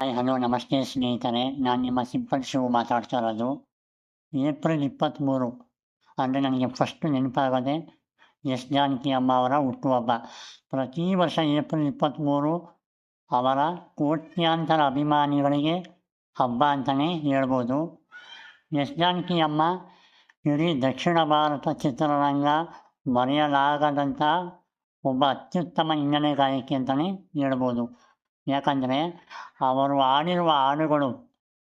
Hi hello ನಮಸ್ತೆ ಸ್ನೇಹಿತರೆ. ನಾನು ನಿಮ್ಮ ಸಿಂಪಲ್ ಶಿವು ಮಾತಾಡ್ತಾ ಇರೋದು. ಏಪ್ರಿಲ್ ಇಪ್ಪತ್ತ್ಮೂರು ಅಂದರೆ ನನಗೆ ಫಸ್ಟ್ ನೆನಪಾಗೋದೆ ಎಸ್ ಜಾನಕಿ ಅಮ್ಮ ಅವರ ಹುಟ್ಟುಹಬ್ಬ ಪ್ರತಿ ವರ್ಷ ಏಪ್ರಿಲ್ ಇಪ್ಪತ್ತ್ಮೂರು ಅವರ ಕೋಟ್ಯಾಂತರ ಅಭಿಮಾನಿಗಳಿಗೆ ಹಬ್ಬ ಅಂತಲೇ ಹೇಳ್ಬೋದು. ಎಸ್ ಜಾನಕಿ ಅಮ್ಮ ಇಡೀ ದಕ್ಷಿಣ ಭಾರತ ಚಿತ್ರರಂಗ ಮರೆಯಲಾಗದಂಥ ಒಬ್ಬ ಅತ್ಯುತ್ತಮ ಹಿನ್ನೆಲೆ ಗಾಯಕಿ ಅಂತಲೇ ಹೇಳ್ಬೋದು. ಯಾಕಂದರೆ ಅವರು ಹಾಡಿರುವ ಹಾಡುಗಳು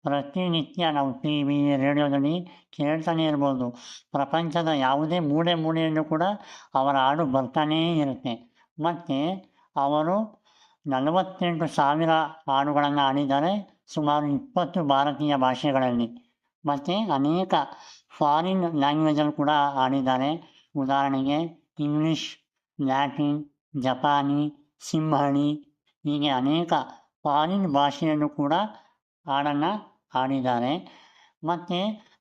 ಪ್ರತಿನಿತ್ಯ ನಾವು ಟಿ ವಿ ರೇಡಿಯೋದಲ್ಲಿ ಕೇಳ್ತಾನೆ ಇರ್ಬೋದು. ಪ್ರಪಂಚದ ಯಾವುದೇ ಮೂಡೆ ಮೂಡೆಯಲ್ಲೂ ಕೂಡ ಅವರ ಹಾಡು ಬರ್ತಾನೇ ಇರುತ್ತೆ. ಮತ್ತು ಅವರು ನಲವತ್ತೆಂಟು ಸಾವಿರ ಹಾಡುಗಳನ್ನು ಹಾಡಿದ್ದಾರೆ, ಸುಮಾರು ಇಪ್ಪತ್ತು ಭಾರತೀಯ ಭಾಷೆಗಳಲ್ಲಿ. ಮತ್ತು ಅನೇಕ ಫಾರಿನ್ ಲ್ಯಾಂಗ್ವೇಜಲ್ಲಿ ಕೂಡ ಹಾಡಿದ್ದಾರೆ. ಉದಾಹರಣೆಗೆ ಇಂಗ್ಲೀಷ್ ಲ್ಯಾಟಿನ್ ಜಪಾನಿ ಸಿಂಹಳಿ ಹೀಗೆ ಅನೇಕ ಫಾರಿನ್ ಭಾಷೆಯಲ್ಲೂ ಕೂಡ ಹಾಡನ್ನು ಹಾಡಿದ್ದಾರೆ. ಮತ್ತು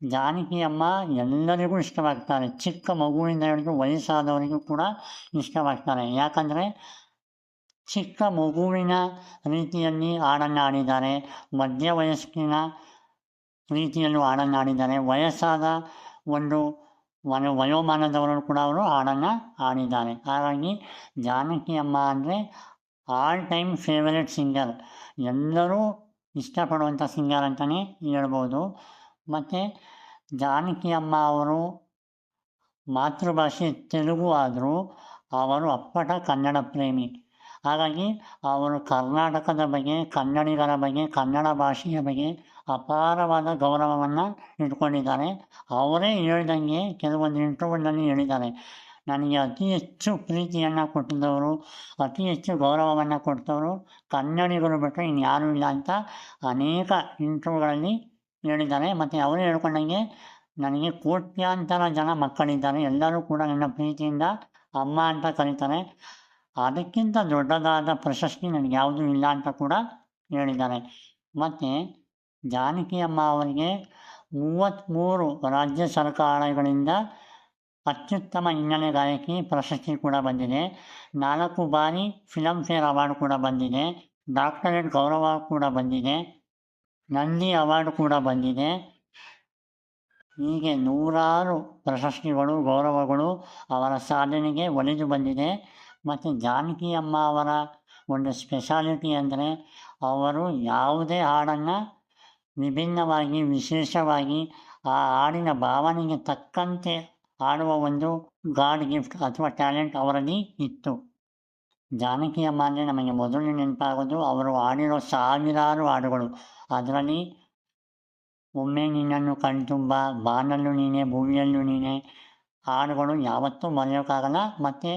ಜಾನಕಿ ಅಮ್ಮ ಎಲ್ಲರಿಗೂ ಇಷ್ಟವಾಗ್ತಾರೆ. ಚಿಕ್ಕ ಮಗುವಿಂದ ಹಿಡಿದು ವಯಸ್ಸಾದವರಿಗೂ ಕೂಡ ಇಷ್ಟವಾಗ್ತಾರೆ. ಯಾಕಂದರೆ ಚಿಕ್ಕ ಮಗುವಿನ ರೀತಿಯಲ್ಲಿ ಹಾಡನ್ನು ಹಾಡಿದ್ದಾರೆ. ಮಧ್ಯ ವಯಸ್ಸಿನ ರೀತಿಯಲ್ಲೂ ಹಾಡನ್ನು ಹಾಡಿದ್ದಾರೆ. ವಯಸ್ಸಾದ ಒಂದು ವಯ ವಯೋಮಾನದವರು ಕೂಡ ಅವರು ಹಾಡನ್ನು ಹಾಡಿದ್ದಾರೆ. ಹಾಗಾಗಿ ಜಾನಕಿ ಅಮ್ಮ ಅಂದರೆ ಆಲ್ ಟೈಮ್ ಫೇವರೇಟ್ ಸಿಂಗರ್ ಎಲ್ಲರೂ ಇಷ್ಟಪಡುವಂಥ ಸಿಂಗರ್ ಅಂತಲೇ ಹೇಳ್ಬೋದು. ಮತ್ತು ಜಾನಕಿ ಅಮ್ಮ ಅವರು ಮಾತೃಭಾಷೆ ತೆಲುಗು ಆದರೂ ಅವರು ಅಪ್ಪಟ ಕನ್ನಡ ಪ್ರೇಮಿ. ಹಾಗಾಗಿ ಅವರು ಕರ್ನಾಟಕದ ಬಗ್ಗೆ, ಕನ್ನಡಿಗರ ಬಗ್ಗೆ, ಕನ್ನಡ ಭಾಷೆಯ ಬಗ್ಗೆ ಅಪಾರವಾದ ಗೌರವವನ್ನು ಇಟ್ಕೊಂಡಿದ್ದಾರೆ. ಅವರೇ ಹೇಳ್ದಂಗೆ ಕೆಲವೊಂದು ಇಂಟರ್ವ್ಯೂನಲ್ಲಿ ಹೇಳಿದ್ದಾರೆ. ನನಗೆ ಅತಿ ಹೆಚ್ಚು ಪ್ರೀತಿಯನ್ನು ಕೊಟ್ಟಿದ್ದವರು ಅತಿ ಹೆಚ್ಚು ಗೌರವವನ್ನು ಕೊಟ್ಟವರು ಕನ್ನಡಿಗರು ಬಿಟ್ಟರೆ ಇನ್ಯಾರೂ ಇಲ್ಲ ಅಂತ ಅನೇಕ ಇಂಟರ್ವ್ಯೂಗಳಲ್ಲಿ ಹೇಳಿದ್ದಾರೆ. ಮತ್ತು ಅವರು ಹೇಳ್ಕೊಂಡಂಗೆ ನನಗೆ ಕೋಟ್ಯಾಂತರ ಜನ ಮಕ್ಕಳಿದ್ದಾರೆ. ಎಲ್ಲರೂ ಕೂಡ ನನ್ನ ಪ್ರೀತಿಯಿಂದ ಅಮ್ಮ ಅಂತ ಕರೀತಾರೆ. ಅದಕ್ಕಿಂತ ದೊಡ್ಡದಾದ ಪ್ರಶಸ್ತಿ ನನಗೆ ಯಾವುದೂ ಇಲ್ಲ ಅಂತ ಕೂಡ ಹೇಳಿದ್ದಾರೆ. ಮತ್ತು ಜಾನಕಿ ಅಮ್ಮ ಅವರಿಗೆ ಮೂವತ್ತ್ಮೂರು ರಾಜ್ಯ ಸರ್ಕಾರಗಳಿಂದ ಅತ್ಯುತ್ತಮ ಹಿನ್ನೆಲೆ ಗಾಯಕಿ ಪ್ರಶಸ್ತಿ ಕೂಡ ಬಂದಿದೆ. ನಾಲ್ಕು ಬಾರಿ ಫಿಲಮ್ಫೇರ್ ಅವಾರ್ಡ್ ಕೂಡ ಬಂದಿದೆ. ಡಾಕ್ಟರೇಟ್ ಗೌರವ ಕೂಡ ಬಂದಿದೆ. ನಂದಿ ಅವಾರ್ಡ್ ಕೂಡ ಬಂದಿದೆ. ಹೀಗೆ ನೂರಾರು ಪ್ರಶಸ್ತಿಗಳು, ಗೌರವಗಳು ಅವರ ಸಾಧನೆಗೆ ಒಲಿದು ಬಂದಿದೆ. ಮತ್ತು ಜಾನಕಿ ಅಮ್ಮ ಅವರ ಒಂದು ಸ್ಪೆಷಾಲಿಟಿ ಅಂದರೆ ಅವರು ಯಾವುದೇ ಹಾಡನ್ನು ವಿಭಿನ್ನವಾಗಿ, ವಿಶೇಷವಾಗಿ ಆ ಹಾಡಿನ ಭಾವನೆಗೆ ತಕ್ಕಂತೆ ಹಾಡುವ ಒಂದು ಗಾಡ್ ಗಿಫ್ಟ್ ಅಥವಾ ಟ್ಯಾಲೆಂಟ್ ಅವರಲ್ಲಿ ಇತ್ತು. ಜಾನಕಿ ಅಮ್ಮ ಅಂದರೆ ನಮಗೆ ಮೊದಲು ನೆನಪಾಗೋದು ಅವರು ಹಾಡಿರೋ ಸಾವಿರಾರು ಹಾಡುಗಳು. ಅದರಲ್ಲಿ, ಒಮ್ಮೆ ನಿನ್ನನ್ನು ಕಣ್ತುಂಬ ಬಾನಲ್ಲೂ ನೀನೆ, ಭೂಮಿಯಲ್ಲೂ ನೀನೆ, ಹಾಡುಗಳು ಯಾವತ್ತೂ ಮರೆಯೋಕ್ಕಾಗಲ್ಲ, ಮತ್ತು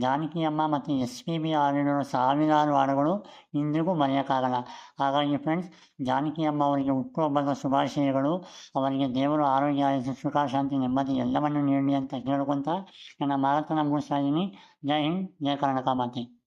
ಜಾನಕಿ ಅಮ್ಮ ಮತ್ತು ಎಸ್ ಪಿ ಬಿ ಹಾಡಿರೋ ಸಾವಿರಾರು ಹಾಡುಗಳು ಇಂದಿಗೂ ಮರೆಯೋಕ್ಕಾಗಲ್ಲ ಹಾಗಾಗಿ ಫ್ರೆಂಡ್ಸ್ ಜಾನಕಿ ಅಮ್ಮ ಅವರಿಗೆ ಹುಟ್ಟುಹಬ್ಬದ ಶುಭಾಶಯಗಳು. ಅವರಿಗೆ ದೇವರು ಆರೋಗ್ಯ, ಆಯುಷ್ಯ, ಸುಖ, ಶಾಂತಿ, ನೆಮ್ಮದಿ ಎಲ್ಲವನ್ನು ನೀಡಲಿ ಅಂತ ಕೇಳ್ಕೊತ ನನ್ನ ಮಾತನ್ನು ಮುಗಿಸ್ತಾ ಇದ್ದೀನಿ. ಜೈ ಹಿಂದ್, ಜೈ ಕರ್ನಾಟಕ ಮಾತೆ.